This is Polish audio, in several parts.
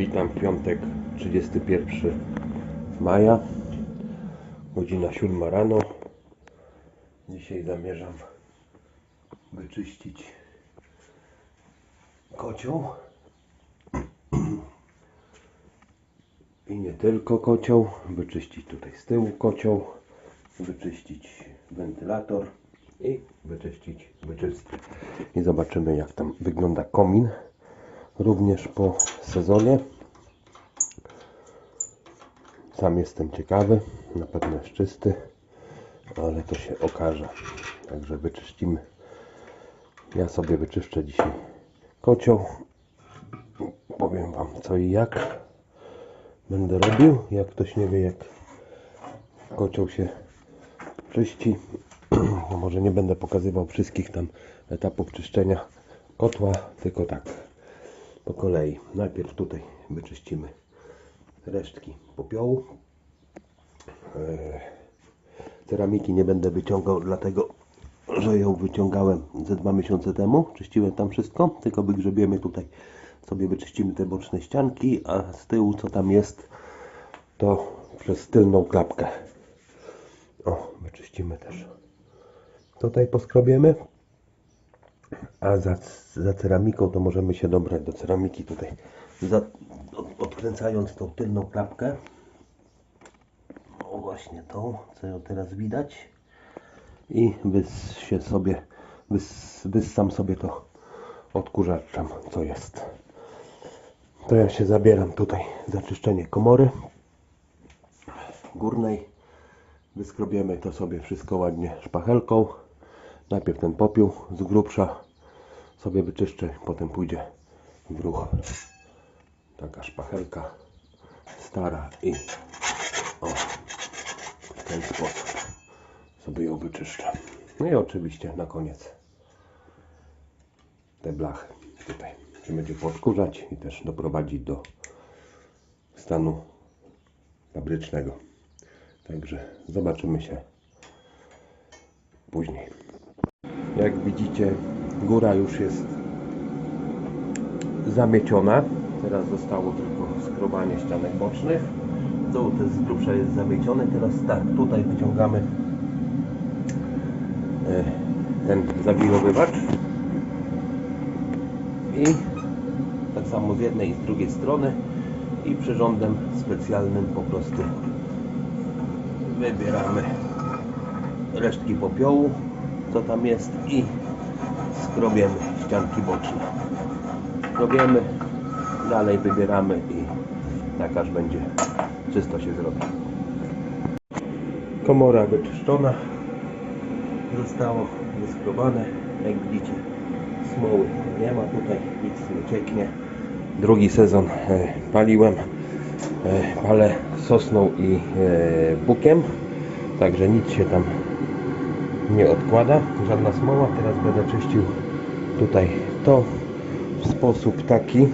Witam w piątek 31 maja godzina 7 rano. Dzisiaj zamierzam wyczyścić kocioł. I nie tylko kocioł wyczyścić tutaj z tyłu kocioł wyczyścić wentylator i wyczyścić wyczystkę i zobaczymy jak tam wygląda komin również po sezonie. Sam jestem ciekawy, na pewno jest czysty, ale to się okaże. Także wyczyścimy. Ja sobie wyczyszczę dzisiaj kocioł. Powiem Wam co i jak będę robił. Jak ktoś nie wie, jak kocioł się czyści, może nie będę pokazywał wszystkich tam etapów czyszczenia kotła, tylko tak po kolei. Najpierw tutaj wyczyścimy resztki popiołu. Eee, Ceramiki nie będę wyciągał, dlatego że ją wyciągałem ze dwa miesiące temu. Czyściłem tam wszystko, tylko wygrzebiemy tutaj sobie wyczyścimy te boczne ścianki, a z tyłu co tam jest, to przez tylną klapkę. O, wyczyścimy też. Tutaj poskrobiemy. A za, za ceramiką to możemy się dobrać do ceramiki tutaj. Za, od, odkręcając tą tylną klapkę. O właśnie tą, co ją teraz widać. I wys się sobie, wys, wyssam sobie to odkurzaczem, co jest. To ja się zabieram tutaj za czyszczenie komory górnej. Wyskrobiemy to sobie wszystko ładnie szpachelką. Najpierw ten popiół z grubsza sobie wyczyszczę, potem pójdzie w ruch taka szpachelka stara i o, w ten sposób sobie ją wyczyszczę. No i oczywiście na koniec te blachy tutaj się będzie podkurzać i też doprowadzić do stanu fabrycznego. Także zobaczymy się później. Jak widzicie, góra już jest zamieciona. Teraz zostało tylko skrobanie ścianek bocznych. Dół też z grubsza jest zamieciony. Teraz tak, tutaj wyciągamy e, ten zawirowywacz. I tak samo z jednej i z drugiej strony. I przyrządem specjalnym po prostu wybieramy resztki popiołu, co tam jest i skrobiemy ścianki boczne. Skrobiemy, dalej wybieramy i aż będzie czysto się zrobi. Komora wyczyszczona. Zostało wyskrobane. Jak widzicie smoły nie ma tutaj, nic nie cieknie. Drugi sezon e, paliłem. E, palę sosną i e, bukiem. Także nic się tam nie odkłada, żadna smoła. Teraz będę czyścił tutaj to w sposób taki,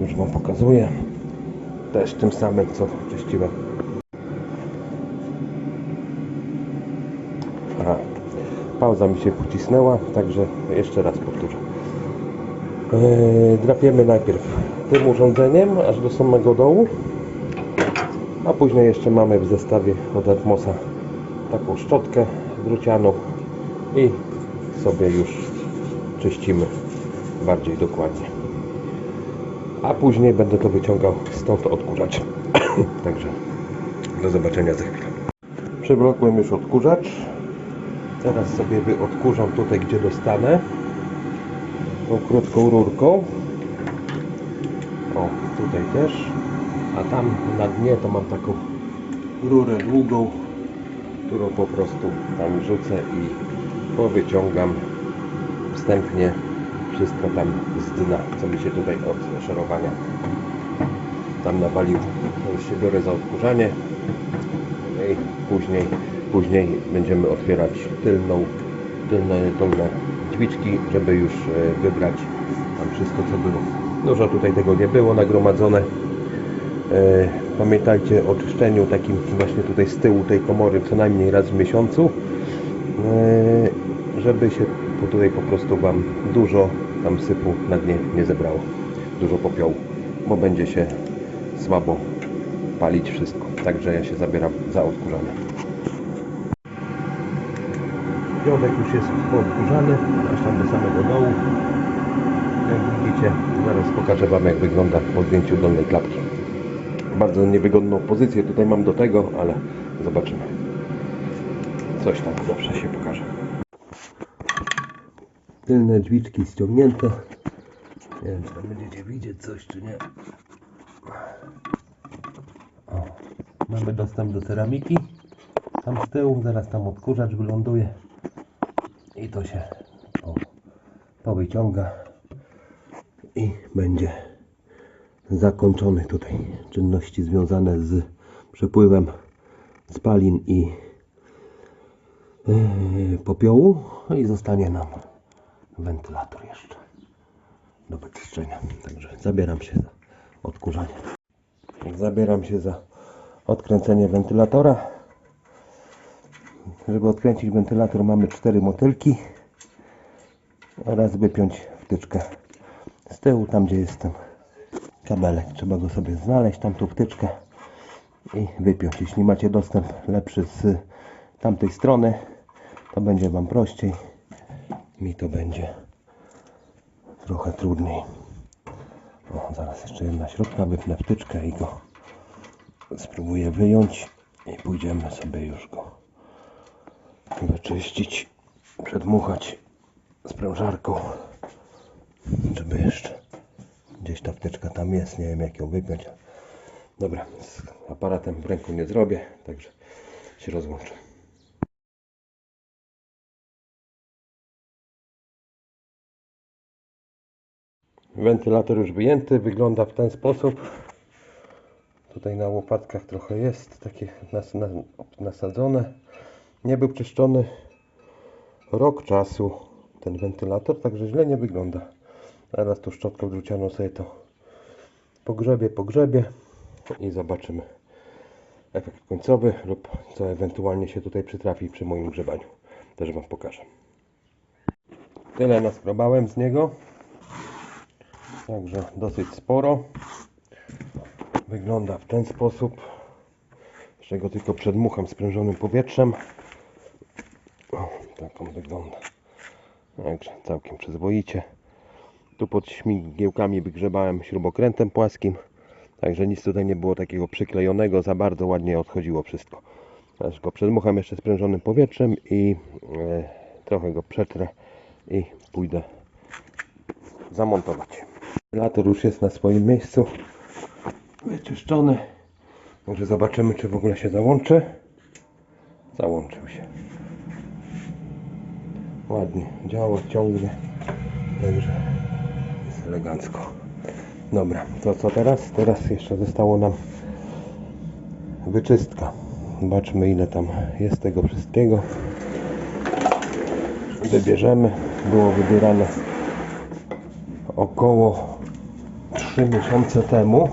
już Wam pokazuję, też tym samym co czyściłem. Aha, pauza mi się pocisnęła, także jeszcze raz powtórzę. Yy, drapiemy najpierw tym urządzeniem aż do samego dołu, a później jeszcze mamy w zestawie od Atmosa taką szczotkę drucianą i sobie już czyścimy bardziej dokładnie. A później będę to wyciągał stąd odkurzacz. Także do zobaczenia za chwilę. Przywlokłem już odkurzacz. Teraz sobie wyodkurzam tutaj, gdzie dostanę. Tą krótką rurką. O, tutaj też. A tam na dnie to mam taką rurę długą, którą po prostu tam rzucę i powyciągam wstępnie wszystko tam z dna, co mi się tutaj od szorowania tam nawaliło. To już się biorę za odkurzanie i później, później będziemy otwierać tylną, tylne, tylne drzwiczki, żeby już e, wybrać tam wszystko co było. Dużo tutaj tego nie było nagromadzone. Pamiętajcie o czyszczeniu takim właśnie tutaj z tyłu tej komory co najmniej raz w miesiącu, e, żeby się tutaj po prostu Wam dużo tam sypu na dnie nie zebrało, dużo popiołu. bo będzie się słabo palić wszystko. Także ja się zabieram za odkurzanie. Piątek już jest poodkurzany, aż tam do samego dołu. Jak widzicie, zaraz pokażę Wam jak wygląda po zdjęciu dolnej klapki. Bardzo niewygodną pozycję tutaj mam do tego, ale zobaczymy. Coś tam zawsze się pokaże. Tylne drzwiczki ściągnięte. Nie wiem, czy tam będziecie widzieć coś, czy nie. O, mamy dostęp do ceramiki. Tam z tyłu, zaraz tam odkurzacz wyląduje. I to się po, powyciąga. I będzie zakończone tutaj czynności związane z przepływem spalin i yy, popiołu No i zostanie nam wentylator jeszcze do wyczyszczenia. Także zabieram się za odkurzanie. Zabieram się za odkręcenie wentylatora. Żeby odkręcić wentylator mamy cztery motylki oraz wypiąć wtyczkę z tyłu, tam gdzie jest ten kabelek. Trzeba go sobie znaleźć, tam tą wtyczkę i wypiąć. Jeśli macie dostęp lepszy z tamtej strony, to będzie Wam prościej. Mi to będzie trochę trudniej. O, zaraz jeszcze jedna środka, wypnę wtyczkę i go spróbuję wyjąć i pójdziemy sobie już go wyczyścić, przedmuchać sprężarką, żeby jeszcze gdzieś ta wtyczka tam jest, nie wiem jak ją wypiąć. Dobra, z aparatem w ręku nie zrobię, także się rozłączę. Wentylator już wyjęty, wygląda w ten sposób. Tutaj na łopatkach trochę jest takie nas, na, nasadzone. Nie był czyszczony rok czasu ten wentylator, także źle nie wygląda. Teraz tu szczotką drucianą sobie to pogrzebie, pogrzebie i zobaczymy efekt końcowy lub co ewentualnie się tutaj przytrafi przy moim grzebaniu. Też Wam pokażę. Tyle naskrobałem z niego. Także dosyć sporo. Wygląda w ten sposób. Jeszcze go tylko przedmucham sprężonym powietrzem. O, tak on wygląda. Także całkiem przyzwoicie. Tu pod śmigiełkami wygrzebałem śrubokrętem płaskim. Także nic tutaj nie było takiego przyklejonego. Za bardzo ładnie odchodziło wszystko. Teraz go przedmucham jeszcze sprężonym powietrzem i e, trochę go przetrę i pójdę zamontować. Wentylator już jest na swoim miejscu. Wyczyszczony. Może zobaczymy, czy w ogóle się załączy. Załączył się. Ładnie działa, ciągnie. Także elegancko. Dobra, to co teraz? Teraz jeszcze zostało nam wyczystka. Zobaczmy ile tam jest tego wszystkiego. Wybierzemy. Było wybierane około 3 miesiące temu.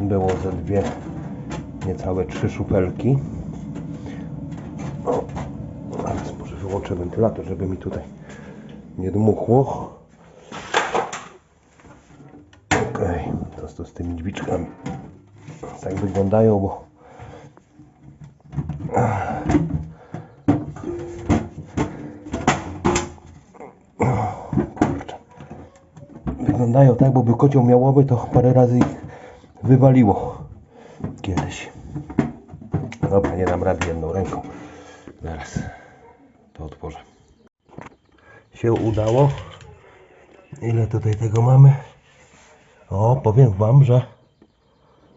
Było ze dwie, niecałe trzy szupelki. O, teraz może wyłączę wentylator, żeby mi tutaj nie dmuchło. Okej, to co z tymi drzwiczkami. Tak wyglądają, bo. Wyglądają tak, bo by kocioł miałoby, to parę razy ich wywaliło kiedyś. Dobra, nie dam rady jedną ręką. Zaraz to otworzę. Się udało. Ile tutaj tego mamy? O, powiem Wam, że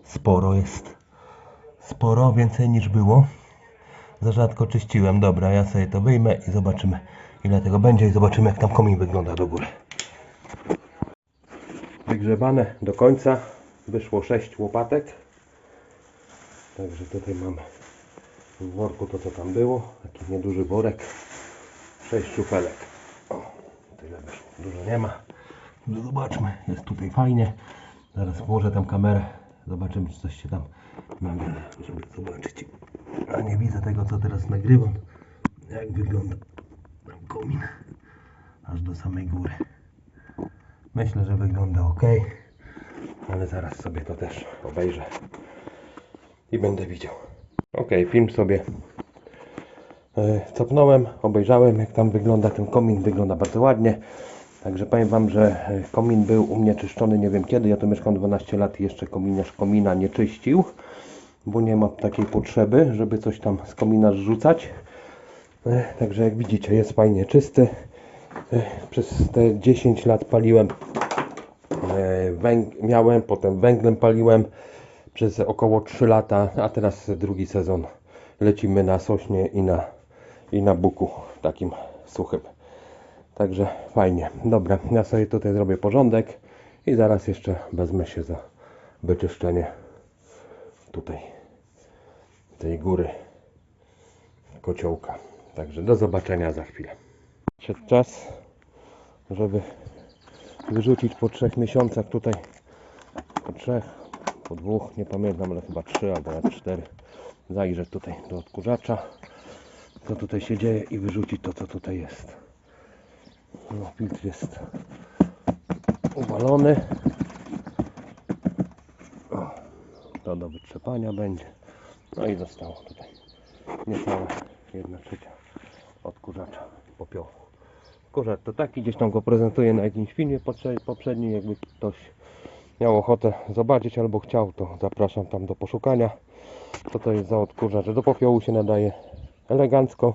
sporo jest. Sporo, więcej niż było. Za rzadko czyściłem. Dobra, ja sobie to wyjmę i zobaczymy ile tego będzie i zobaczymy jak tam komin wygląda do góry. Wygrzebane do końca. Wyszło 6 łopatek. Także tutaj mamy w worku to co tam było. Taki nieduży worek. 6 szufelek. O, tyle wyszło. Dużo nie ma. No zobaczmy, jest tutaj fajnie. Zaraz włożę tam kamerę. Zobaczymy, czy coś się tam nagle, żeby zobaczyć. A nie widzę tego, co teraz nagrywam. Jak wygląda tam komin. Aż do samej góry. Myślę, że wygląda ok. ale zaraz sobie to też obejrzę i będę widział. Ok, film sobie e, cofnąłem, obejrzałem jak tam wygląda ten komin, wygląda bardzo ładnie. Także powiem Wam, że e, komin był u mnie czyszczony nie wiem kiedy, ja tu mieszkam 12 lat i jeszcze kominiarz komina nie czyścił, bo nie ma takiej potrzeby, żeby coś tam z komina zrzucać. E, Także jak widzicie jest fajnie czysty. E, Przez te 10 lat paliłem węg miałem, potem węglem paliłem przez około 3 lata, a teraz drugi sezon lecimy na sośnie i na, i na buku takim suchym. Także fajnie. Dobra, ja sobie tutaj zrobię porządek i zaraz jeszcze wezmę się za wyczyszczenie tutaj tej góry kociołka. Także do zobaczenia za chwilę. Przed czas, żeby wyrzucić po trzech miesiącach tutaj, po trzech, po dwóch, nie pamiętam, ale chyba trzy albo nawet cztery, zajrzeć tutaj do odkurzacza, co tutaj się dzieje i wyrzucić to, co tutaj jest. No, filtr jest uwalony. O, to do wytrzepania będzie. No i zostało tutaj niecałe jedna trzecia odkurzacza popiołu. Odkurzacz to taki, gdzieś tam go prezentuję na jakimś filmie poprze- poprzednim, jakby ktoś miał ochotę zobaczyć albo chciał, to zapraszam tam do poszukania. Co to jest za odkurzacz? Do popiołu się nadaje elegancko.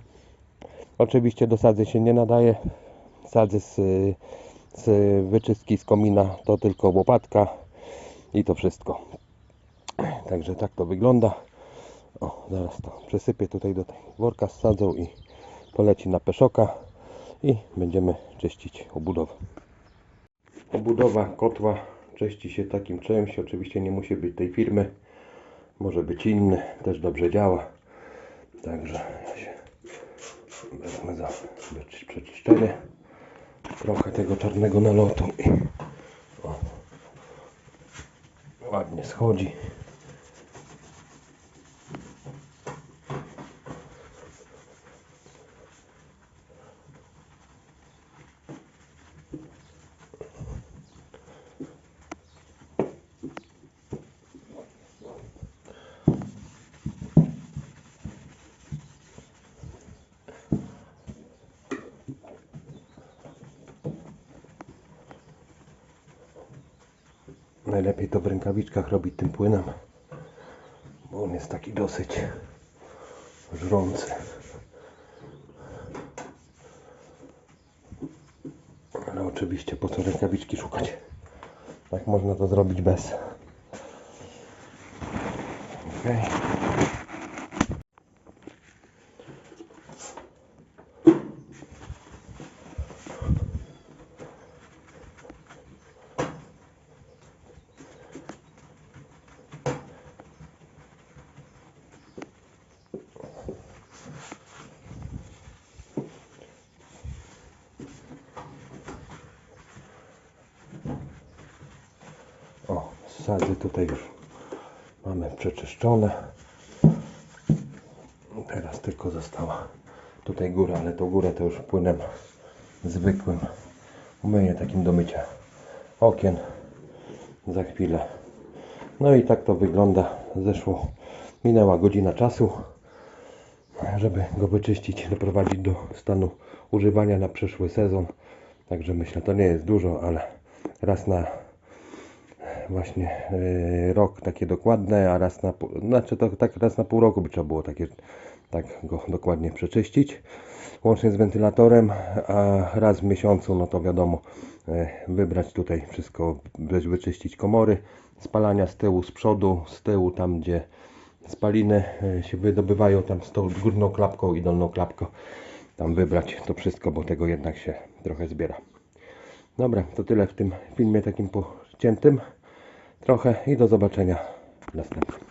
Oczywiście do sadzy się nie nadaje. Sadzy z, z wyczystki z komina to tylko łopatka i to wszystko. Także tak to wygląda. O, zaraz to przesypię tutaj do tej worka z sadzą i poleci na peszoka i będziemy czyścić obudowę. Obudowa kotła czyści się takim czymś, oczywiście nie musi być tej firmy, może być inny, też dobrze działa. Także ja się wezmę za przeczyszczenie trochę tego czarnego nalotu o, ładnie schodzi. Najlepiej to w rękawiczkach robić tym płynem, bo on jest taki dosyć żrący. Ale oczywiście po co rękawiczki szukać? Tak można to zrobić bez. Okay. O, sadzy tutaj już mamy przeczyszczone. Teraz tylko została tutaj góra, ale tą górę to już płynem zwykłym umyję takim do mycia okien za chwilę. No i tak to wygląda. Zeszło, minęła godzina czasu, żeby go wyczyścić, doprowadzić do stanu używania na przyszły sezon. Także myślę, to nie jest dużo, ale raz na właśnie e, rok takie dokładne, a raz na pół, znaczy to tak raz na pół roku by trzeba było takie tak go dokładnie przeczyścić łącznie z wentylatorem, a raz w miesiącu no to wiadomo e, wybrać tutaj wszystko, wy- wyczyścić komory spalania z tyłu, z przodu, z tyłu tam gdzie spaliny e, się wydobywają tam z tą górną klapką i dolną klapką tam wybrać to wszystko, bo tego jednak się trochę zbiera. Dobra, to tyle w tym filmie takim pociętym trochę i do zobaczenia w następnym.